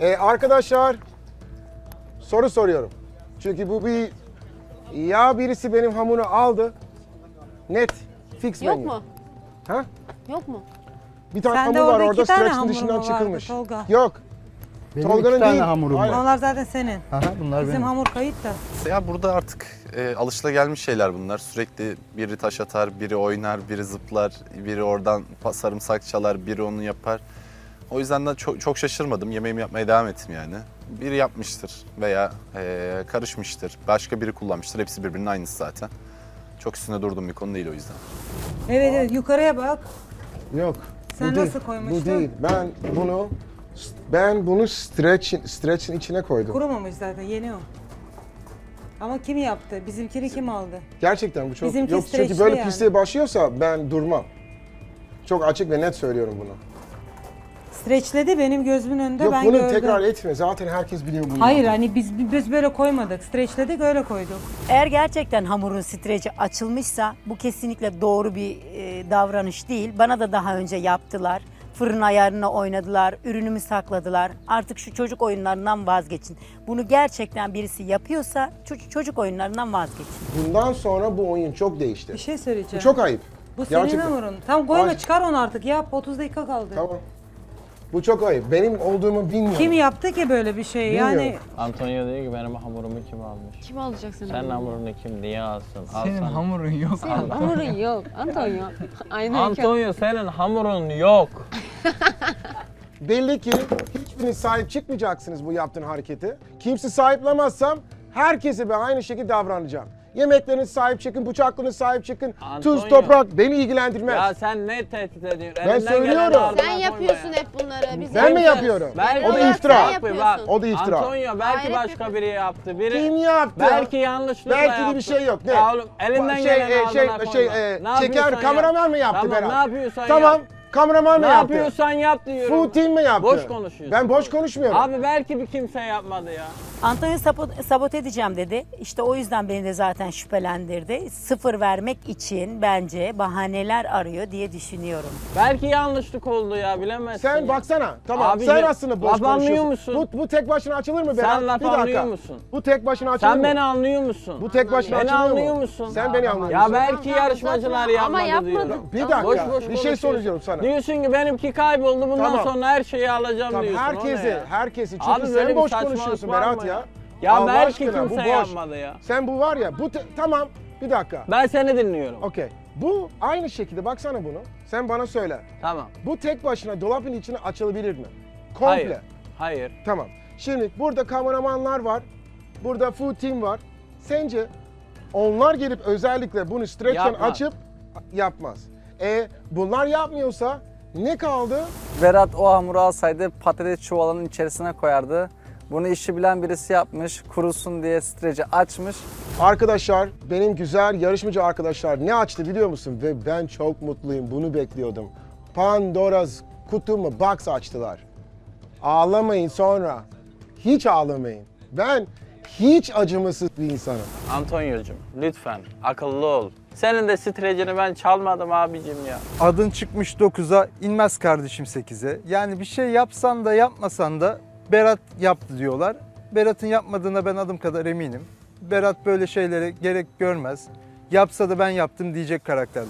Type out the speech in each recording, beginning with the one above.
Ee, arkadaşlar soru soruyorum. Çünkü bu bir ya birisi benim hamuru aldı. Net fix Yok menü. mu? Ha? Yok mu? Bir tane Sende hamur var orada iki orada tane stretch'in hamur dışından vardı, çıkılmış. Tolga? Yok. Benim Tolga'nın iki tane değil. hamurum Aynen. var. Onlar zaten senin. Aha, bunlar Bizim benim. hamur kayıt da. Ya burada artık e, alışılagelmiş şeyler bunlar. Sürekli biri taş atar, biri oynar, biri zıplar, biri oradan pa- sarımsak çalar, biri onu yapar. O yüzden de çok, çok şaşırmadım. Yemeğimi yapmaya devam ettim yani. Biri yapmıştır veya e, karışmıştır. Başka biri kullanmıştır. Hepsi birbirinin aynısı zaten. Çok üstünde durduğum bir konu değil o yüzden. Evet evet yukarıya bak. Yok. Sen nasıl değil. koymuştun? Bu değil. Ben bunu ben bunu stretch'in stretch'in içine koydum. Kurumamış zaten yeni o. Ama kim yaptı? Bizimkini kim aldı? Gerçekten bu çok Bizimki yok çünkü böyle yani. pisliğe başlıyorsa ben durmam. Çok açık ve net söylüyorum bunu. Streçledi benim gözümün önünde Yok ben bunu gördüm. tekrar etme. Zaten herkes biliyor bunu. Hayır hani biz biz böyle koymadık. Streçledik öyle koyduk. Eğer gerçekten hamurun streci açılmışsa bu kesinlikle doğru bir e, davranış değil. Bana da daha önce yaptılar. Fırın ayarına oynadılar, ürünümü sakladılar. Artık şu çocuk oyunlarından vazgeçin. Bunu gerçekten birisi yapıyorsa çocuk, çocuk oyunlarından vazgeçin. Bundan sonra bu oyun çok değişti. Bir şey söyleyeceğim. Bu çok ayıp. Bu senin Gerçekten. hamurun. Tamam koyma Ay. çıkar onu artık yap. 30 dakika kaldı. Tamam. Bu çok ayıp. Benim olduğumu bilmiyorum. Kim yaptı ki böyle bir şey? Yani Bilmiyorum. Antonio diyor ki benim hamurumu kim almış? Kim alacak senin Sen hamurunu? kim niye alsın? Al Senin sana. hamurun yok. Senin hamurun yok. Antonio. Aynı Antonio senin hamurun yok. Belli ki hiçbiriniz sahip çıkmayacaksınız bu yaptığın hareketi. Kimse sahiplemezsem herkese ben aynı şekilde davranacağım. Yemekleriniz sahip çıkın, bıçaklarınız sahip çıkın. Tuz, Antonio. toprak beni ilgilendirmez. Ya sen ne tehdit ediyorsun? Ben Elinden söylüyorum. ardına Sen koyma yapıyorsun ya. hep bunları. Biz Ben mi yapıyorum? Ben- O da iftira. yapıyorsun. Bak, O da iftira. Antonio belki Hayır, başka yapıyorsun. biri yaptı. Biri Kim yaptı? Belki yanlışlıkla Belki de yaptı. bir şey yok. Ne? Ya oğlum elinden şey, geleni e, ardına şey, koyma. şey, e, Ne çeker yapıyorsan kameraman yap. mı yaptı tamam, Berat? ne yapıyorsan Tamam. yap. Kameraman mı Ne yaptı? yapıyorsan yap diyorum. Full team mi yaptı? Boş konuşuyorsun. Ben boş konuşmuyorum. Abi belki bir kimse yapmadı ya. Antonio sabot- sabote edeceğim dedi. İşte o yüzden beni de zaten şüphelendirdi. Sıfır vermek için bence bahaneler arıyor diye düşünüyorum. Belki yanlışlık oldu ya bilemezsin. Sen ya. baksana. Tamam. Abi sen ya, aslında boş laf anlıyor konuşuyorsun. musun? Bu, bu tek başına açılır mı Berat? Sen laf anlıyor musun? Bu tek başına açılır Sen mı? beni anlıyor musun? Bu tek başına Beni açılıyor anlıyor mu? musun? Sen beni anlıyor Ya musun? belki Tamam, yarışmacılar yapmadı Ama yapmadı. diyorum. Bir dakika. Boş boş bir şey soracağım sana. Diyorsun ki benimki kayboldu bundan Tamam. sonra her şeyi alacağım Tamam, diyorsun. herkesi, ya? herkesi. Çünkü sen boş konuşuyorsun Berat mı ya. ya? Allah belki aşkına, bu kimse boş. yapmadı ya. Sen bu var ya, bu te- tamam. Bir dakika. Ben seni dinliyorum. Okey. Bu aynı şekilde baksana bunu. Sen bana söyle. Tamam. Bu tek başına dolabın içine açılabilir mi? Komple. Hayır. Hayır. Tamam. Şimdi burada kameramanlar var. Burada food team var. Sence onlar gelip özellikle bunu stretch'ten Yapmaz. açıp yapmaz. E bunlar yapmıyorsa ne kaldı? Berat o hamuru alsaydı patates çuvalının içerisine koyardı. Bunu işi bilen birisi yapmış, kurusun diye streci açmış. Arkadaşlar, benim güzel yarışmacı arkadaşlar ne açtı biliyor musun? Ve ben çok mutluyum, bunu bekliyordum. Pandora's kutumu box açtılar. Ağlamayın sonra. Hiç ağlamayın. Ben hiç acımasız bir insanım. Antonio'cum lütfen akıllı ol. Senin de strecini ben çalmadım abicim ya. Adın çıkmış 9'a, inmez kardeşim 8'e. Yani bir şey yapsan da yapmasan da Berat yaptı diyorlar. Berat'ın yapmadığına ben adım kadar eminim. Berat böyle şeylere gerek görmez. Yapsa da ben yaptım diyecek karakterde.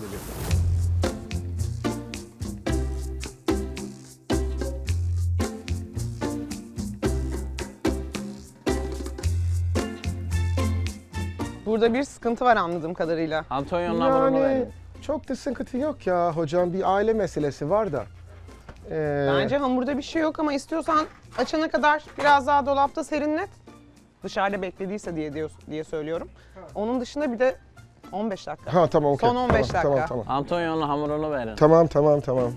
Burada bir sıkıntı var anladığım kadarıyla. Antonio'nun Yani verin. çok da sıkıntı yok ya hocam. Bir aile meselesi var da. Ee, Bence hamurda bir şey yok ama istiyorsan açana kadar biraz daha dolapta serinlet. Dışarıda beklediyse diye diyor, diye söylüyorum. Onun dışında bir de 15 dakika. Ha tamam okey. Son 15 tamam, dakika. Tamam tamam. Antonio'nun hamurunu verin. Tamam tamam tamam.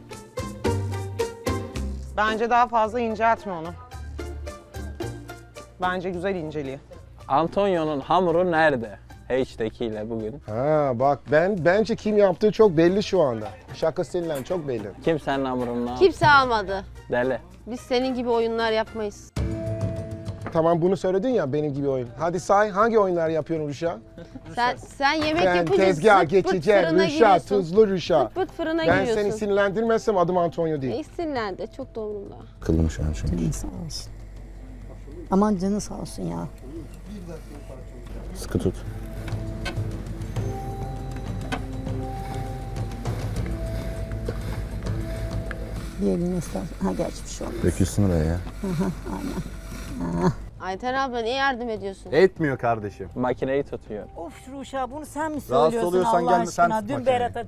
Bence daha fazla inceltme onu. Bence güzel inceliyor. Antonio'nun hamuru nerede? H'dekiyle bugün. Ha bak ben bence kim yaptığı çok belli şu anda. Şakasıyla çok belli. Kim senin hamurunu? Kimse almadı. Deli. Biz senin gibi oyunlar yapmayız. Tamam bunu söyledin ya benim gibi oyun. Hadi say hangi oyunlar yapıyorum Rüşa? Sen sen yemek Ben yapınca tezgah zırt pırt geçeceğim fırına Rüşa, giriyorsun. tuzlu Rüşa. Zırt pırt fırına Ben giriyorsun. seni sinirlendirmezsem adım Antonio değil. E, sinirlendi. Çok doğrumda. Kıldım şu an çünkü. Aman canı sağ olsun ya. Sıkı tut. Bir elini ıslat. Ha gerçi bir şey olmaz. Dökülsün oraya ya. Ayten abla niye yardım ediyorsun? Etmiyor kardeşim. Makineyi tutuyor. Of Ruşa bunu sen mi söylüyorsun oluyorsan Allah gelme, sen aşkına? tut Dün makineyi. Berat'a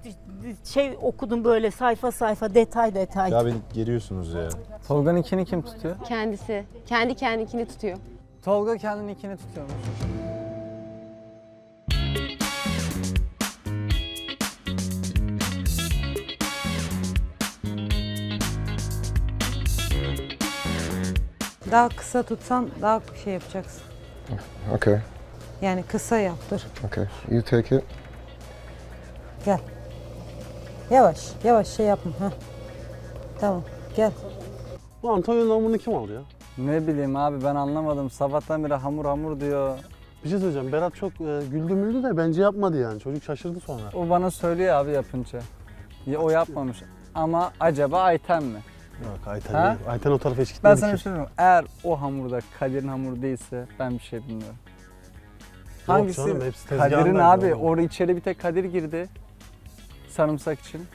şey okudum böyle sayfa sayfa detay detay. Ya beni geriyorsunuz ya. Tolga'nınkini kim tutuyor? Kendisi. Kendi kendikini tutuyor. Tolga kendininkini tutuyormuş. Daha kısa tutsan daha şey yapacaksın. Okay, Yani kısa yaptır. okay. You take it. Gel. Yavaş, yavaş şey yapma. Heh. Tamam, gel. Bu Antonio'nun hamurunu kim aldı ya? Ne bileyim abi ben anlamadım. Sabahtan beri hamur hamur diyor. Bir şey söyleyeceğim. Berat çok e, güldü müldü de bence yapmadı yani. Çocuk şaşırdı sonra. O bana söylüyor abi yapınca. Ya, o yapmamış. Ama acaba Ayten mi? Yok Ayten Ha? Ayten o tarafa hiç Ben gitmedi sana bir ki. şey söyleyeyim. mi? Eğer o hamurda Kadir'in hamuru değilse ben bir şey bilmiyorum. Yok Hangisi? canım, hepsi tezgahın Kadir'in nerede abi. oğlum? Orada içeri bir tek Kadir girdi. Sarımsak için.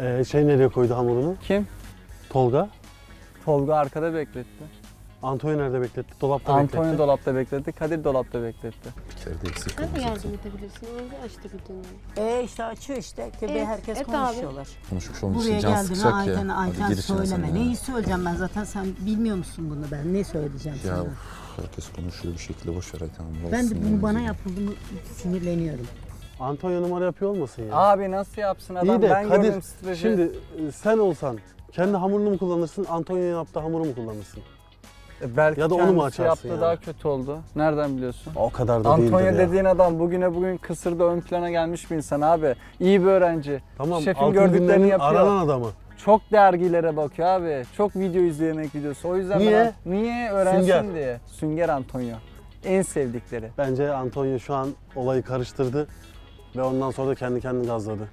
Ee, şey nereye koydu hamurunu? Kim? Tolga. Tolga arkada bekletti. Antonio nerede bekletti? Dolapta Antonio bekletti. dolapta bekletti. Kadir dolapta bekletti. Bir kere de eksik Sen de yardım edebilirsin. Orada açtı bir E işte açıyor işte. Tabii Evet, herkes et abi. konuşuyorlar. Konuşmuş olmasın Buraya can geldiğinde sıkacak ya. Ayten Hadi Ayten gir içine sen söyleme. ya. Neyi söyleyeceğim ben zaten sen bilmiyor musun bunu ben ne söyleyeceğim Ya sana. uf, herkes konuşuyor bir şekilde boş ver Ayten. Ben de bunu bana yapıldığını sinirleniyorum. Antonio numara yapıyor olmasın ya? Abi nasıl yapsın adam? İyi de ben Kadir gördüm strateji. şimdi e, sen olsan kendi hamurunu mu kullanırsın, Antonio yaptığı hamuru mu kullanırsın? E, belki ya da onu mu kendisi açarsın yaptı yani? daha kötü oldu. Nereden biliyorsun? O kadar da değildir Antonio ya. dediğin adam bugüne bugün kısırda ön plana gelmiş bir insan abi. İyi bir öğrenci. Tamam, Şefin altın gördüklerini günlerin yapıyor. aranan adamı. Çok dergilere bakıyor abi. Çok video izliyor yemek videosu. O yüzden Niye? ben- niye öğrensin Sünger. diye. Sünger Antonio. En sevdikleri. Bence Antonio şu an olayı karıştırdı ve ondan sonra da kendi kendini gazladı.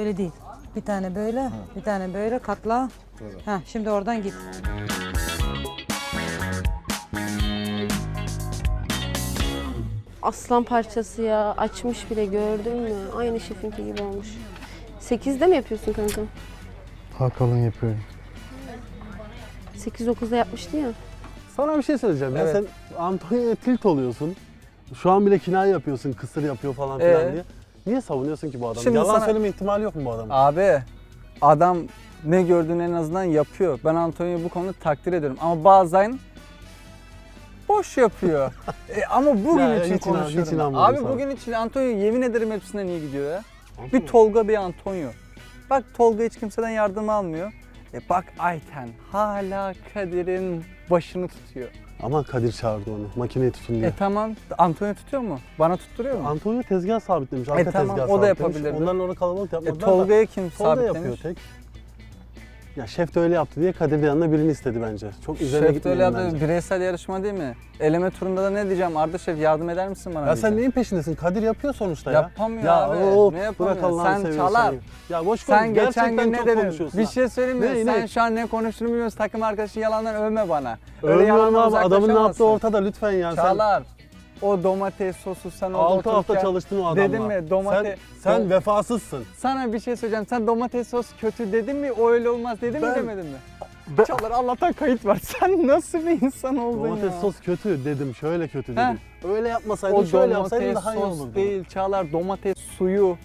Öyle değil. Bir tane böyle, bir tane böyle katla. Ha, şimdi oradan git. Aslan parçası ya. Açmış bile gördün mü? Aynı şefinki gibi olmuş. 8'de mi yapıyorsun kanka? Hakalın yapıyorum. 8-9'da yapmıştı ya. Sana bir şey söyleyeceğim. Ya Evet. sen Antonio'ya tilt oluyorsun. Şu an bile kinaye yapıyorsun, kısır yapıyor falan filan Ee? diye. Niye savunuyorsun ki bu adamı? Şimdi Yalan sana- söyleme ihtimali yok mu bu adamın? Abi adam ne gördüğünü en azından yapıyor. Ben Antonio'yu bu konuda takdir ediyorum. Ama bazen boş yapıyor. E, ama bugün Ya, için hiç inan- hiç konuşuyorum. inanmadım Abi sana. bugün için Antonio yemin ederim hepsinden iyi gidiyor ya. Bir Tolga bir Antonio. Bak Tolga hiç kimseden yardım almıyor. E bak Ayten hala Kadir'in başını tutuyor. Ama Kadir çağırdı onu. Makineyi tutun diye. E tamam Antonio tutuyor mu? Bana tutturuyor mu? Antonio tezgah sabitlemiş. Arka E, tamam, tezgah o da sabitlemiş. yapabilirdi. Onların orada kalabalık E yapmadılar da. Tolga'ya kim Tolga sabitlemiş? yapıyor tek. Ya şef de öyle yaptı diye Kadir de yanına birini istedi bence. Çok üzerine Şef de öyle gitmeyelim yaptı. bence. Bireysel yarışma değil mi? Eleme turunda da ne diyeceğim? Arda Şef yardım eder misin bana? Ya sen diyeceğim. neyin peşindesin? Kadir yapıyor sonuçta ya. Yapamıyor ya, abi. hop, ne yapamıyor? Bırak Allah'ını Sen seviyorsan çalar. ya. Ya boş konuş. Sen geçen Gerçekten gün ne çok dedin? konuşuyorsun Bir şey söyleyeyim mi? Ne, Sen ne? şu an ne konuştuğunu bilmiyorsun. Takım arkadaşın yalandan övme bana. Övmüyorum yalandan abi. Adamın ne yaptığı uzaklaşamazsın. ortada lütfen ya. Sen Çağlar. O domates sosu sen orada 6 hafta otururken- çalıştın o adamla. Dedim mi? Domates. Sen, sen vefasızsın. Sana bir şey söyleyeceğim. Sen domates sos kötü dedin mi? O öyle olmaz dedin mi Ben- demedin mi? Çağlar Allah'tan kayıt var. Sen nasıl bir insan oldun Domates ya? sos kötü dedim. Şöyle kötü dedim. Öyle yapmasaydın O şöyle yapsaydın domates daha iyi sos olurdu. değil Çağlar domates suyu